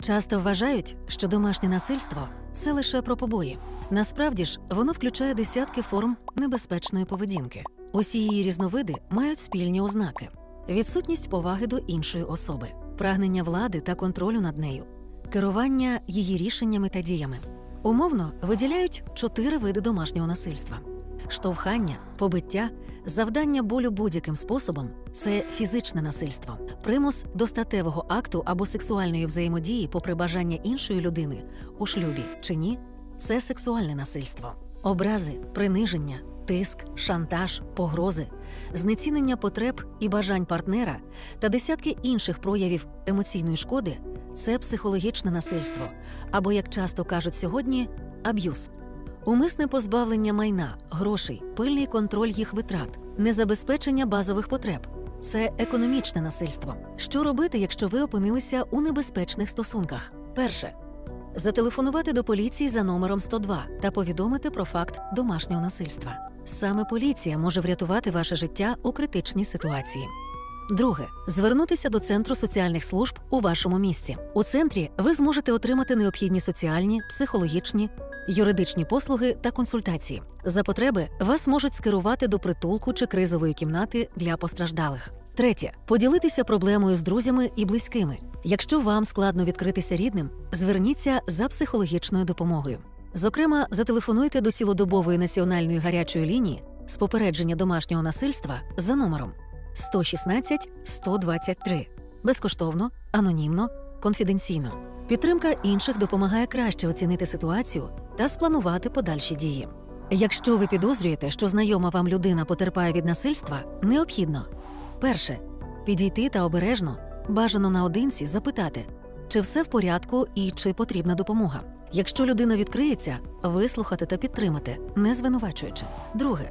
Часто вважають, що домашнє насильство це лише про побої. Насправді ж, воно включає десятки форм небезпечної поведінки. Усі її різновиди мають спільні ознаки: відсутність поваги до іншої особи, прагнення влади та контролю над нею, керування її рішеннями та діями. Умовно виділяють чотири види домашнього насильства: штовхання, побиття, завдання болю будь-яким способом це фізичне насильство, примус до статевого акту або сексуальної взаємодії попри бажання іншої людини у шлюбі чи ні це сексуальне насильство, образи, приниження, тиск, шантаж, погрози, знецінення потреб і бажань партнера та десятки інших проявів емоційної шкоди це психологічне насильство, або, як часто кажуть сьогодні, аб'юз. Умисне позбавлення майна, грошей, пильний контроль їх витрат, незабезпечення базових потреб це економічне насильство. Що робити, якщо ви опинилися у небезпечних стосунках? Перше зателефонувати до поліції за номером 102 та повідомити про факт домашнього насильства. Саме поліція може врятувати ваше життя у критичній ситуації. Друге звернутися до центру соціальних служб у вашому місці. У центрі ви зможете отримати необхідні соціальні, психологічні, юридичні послуги та консультації. За потреби вас можуть скерувати до притулку чи кризової кімнати для постраждалих. Третє поділитися проблемою з друзями і близькими. Якщо вам складно відкритися рідним, зверніться за психологічною допомогою. Зокрема, зателефонуйте до цілодобової національної гарячої лінії з попередження домашнього насильства за номером 116 123 безкоштовно, анонімно, конфіденційно. Підтримка інших допомагає краще оцінити ситуацію та спланувати подальші дії. Якщо ви підозрюєте, що знайома вам людина потерпає від насильства, необхідно перше підійти та обережно, бажано наодинці, запитати, чи все в порядку і чи потрібна допомога. Якщо людина відкриється, вислухати та підтримати, не звинувачуючи. Друге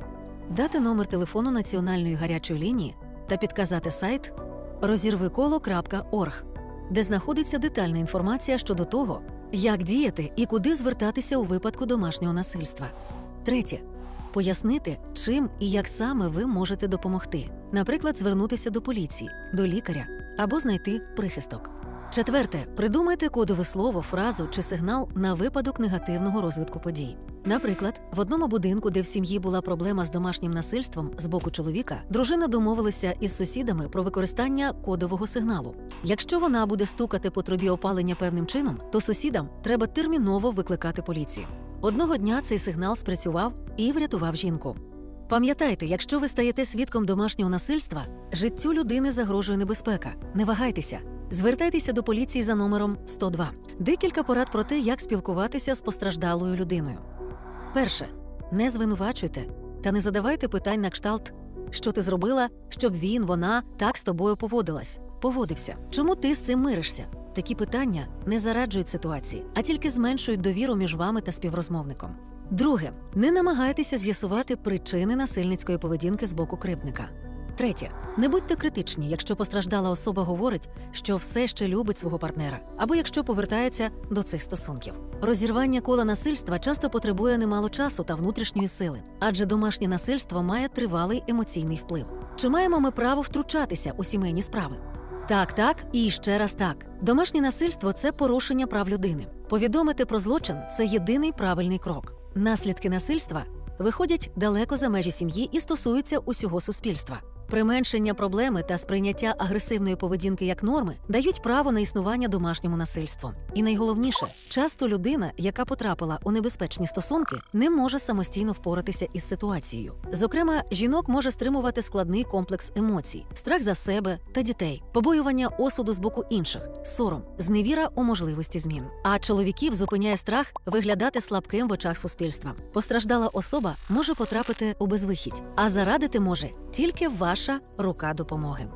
дати номер телефону національної гарячої лінії та підказати сайт розірвиколо.орг, де знаходиться детальна інформація щодо того, як діяти і куди звертатися у випадку домашнього насильства. Третє пояснити, чим і як саме ви можете допомогти, наприклад, звернутися до поліції, до лікаря або знайти прихисток. Четверте, придумайте кодове слово, фразу чи сигнал на випадок негативного розвитку подій. Наприклад, в одному будинку, де в сім'ї була проблема з домашнім насильством з боку чоловіка, дружина домовилася із сусідами про використання кодового сигналу. Якщо вона буде стукати по трубі опалення певним чином, то сусідам треба терміново викликати поліцію. Одного дня цей сигнал спрацював і врятував жінку. Пам'ятайте, якщо ви стаєте свідком домашнього насильства, життю людини загрожує небезпека. Не вагайтеся. Звертайтеся до поліції за номером 102. Декілька порад про те, як спілкуватися з постраждалою людиною. Перше, не звинувачуйте та не задавайте питань на кшталт, що ти зробила, щоб він, вона так з тобою поводилась, поводився. Чому ти з цим миришся? Такі питання не зараджують ситуації, а тільки зменшують довіру між вами та співрозмовником. Друге, не намагайтеся з'ясувати причини насильницької поведінки з боку кривдника. Третє, не будьте критичні, якщо постраждала особа говорить, що все ще любить свого партнера, або якщо повертається до цих стосунків. Розірвання кола насильства часто потребує немало часу та внутрішньої сили, адже домашнє насильство має тривалий емоційний вплив. Чи маємо ми право втручатися у сімейні справи? Так, так і ще раз так. Домашнє насильство це порушення прав людини. Повідомити про злочин це єдиний правильний крок. Наслідки насильства виходять далеко за межі сім'ї і стосуються усього суспільства. Применшення проблеми та сприйняття агресивної поведінки як норми дають право на існування домашньому насильству. І найголовніше, часто людина, яка потрапила у небезпечні стосунки, не може самостійно впоратися із ситуацією. Зокрема, жінок може стримувати складний комплекс емоцій: страх за себе та дітей, побоювання осуду з боку інших, сором, зневіра у можливості змін. А чоловіків зупиняє страх виглядати слабким в очах суспільства. Постраждала особа може потрапити у безвихідь, а зарадити може тільки ваша рука допомоги.